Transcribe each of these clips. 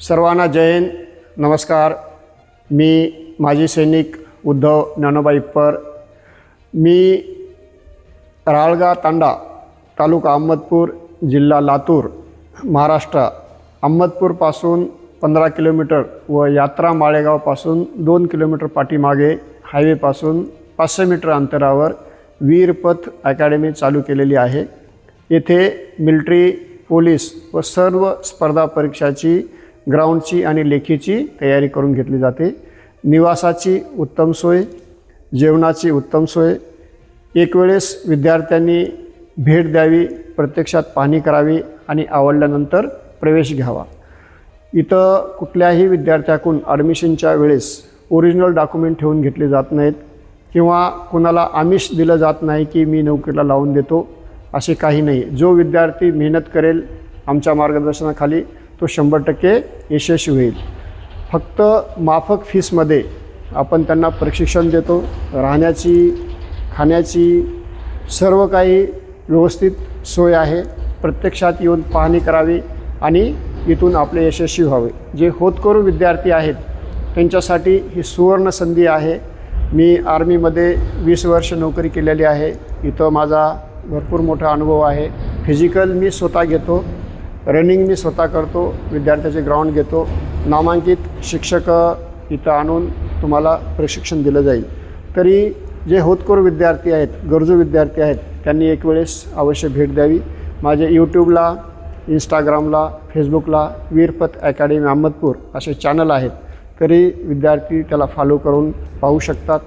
सर्वांना जैन नमस्कार. मी माजी सैनिक उद्धव ज्ञानोबाई पर मी राळगा तांडा तालुका अहमदपूर जिल्हा लातूर महाराष्ट्र. अहमदपूरपासून पंधरा किलोमीटर व यात्रा माळेगावपासून दोन किलोमीटर पाठीमागे हायवेपासून पाचशे मीटर अंतरावर वीरपथ अकॅडमी चालू केलेली आहे. येथे मिल्ट्री पोलीस व सर्व स्पर्धा परीक्षाची ग्राउंडची आणि लेखीची तयारी करून घेतली जाते. निवासाची उत्तम सोय जेवणाची उत्तम सोय. एक वेळेस विद्यार्थ्यांनी भेट द्यावी प्रत्यक्षात पाहणी करावी आणि आवडल्यानंतर प्रवेश घ्यावा. इथं कुठल्याही विद्यार्थ्याकडून ॲडमिशनच्या वेळेस ओरिजिनल डॉक्युमेंट ठेवून घेतले जात नाहीत किंवा कुणाला आमिष दिलं जात नाही की मी नोकरीला लावून देतो असे काही नाही. जो विद्यार्थी मेहनत करेल आमच्या मार्गदर्शनाखाली तो शंभर टक्के यशस्वी होईल. फक्त माफक फीसमध्ये आपण त्यांना प्रशिक्षण देतो. राहण्याची खाण्याची सर्व काही व्यवस्थित सोय आहे. प्रत्यक्षात येऊन पाहणी करावी आणि इथून आपले यशस्वी व्हावे. जे होतकरू विद्यार्थी आहेत त्यांच्यासाठी ही सुवर्ण संधी आहे. मी आर्मीमध्ये वीस वर्ष नोकरी केलेली आहे. इथं माझा भरपूर मोठा अनुभव आहे. फिजिकल मी स्वतः घेतो. रनिंग मी स्वतः करतो विद्यार्थ्याचे ग्राउंड घेतो. नामांकित शिक्षक इथं आणून तुम्हाला प्रशिक्षण दिलं जाईल. तरी जे होतकोर विद्यार्थी आहेत गरजू विद्यार्थी आहेत त्यांनी एक वेळेस अवश्य भेट द्यावी. माझे यूट्यूबला इंस्टाग्रामला फेसबुकला वीरपत अकॅडमी अहमदपूर असे चॅनल आहेत. तरी विद्यार्थी त्याला फॉलो करून पाहू शकतात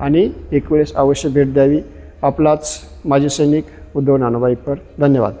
आणि एक वेळेस अवश्य भेट द्यावी. आपलाच माजी सैनिक उद्धव नानाबाईपर धन्यवाद.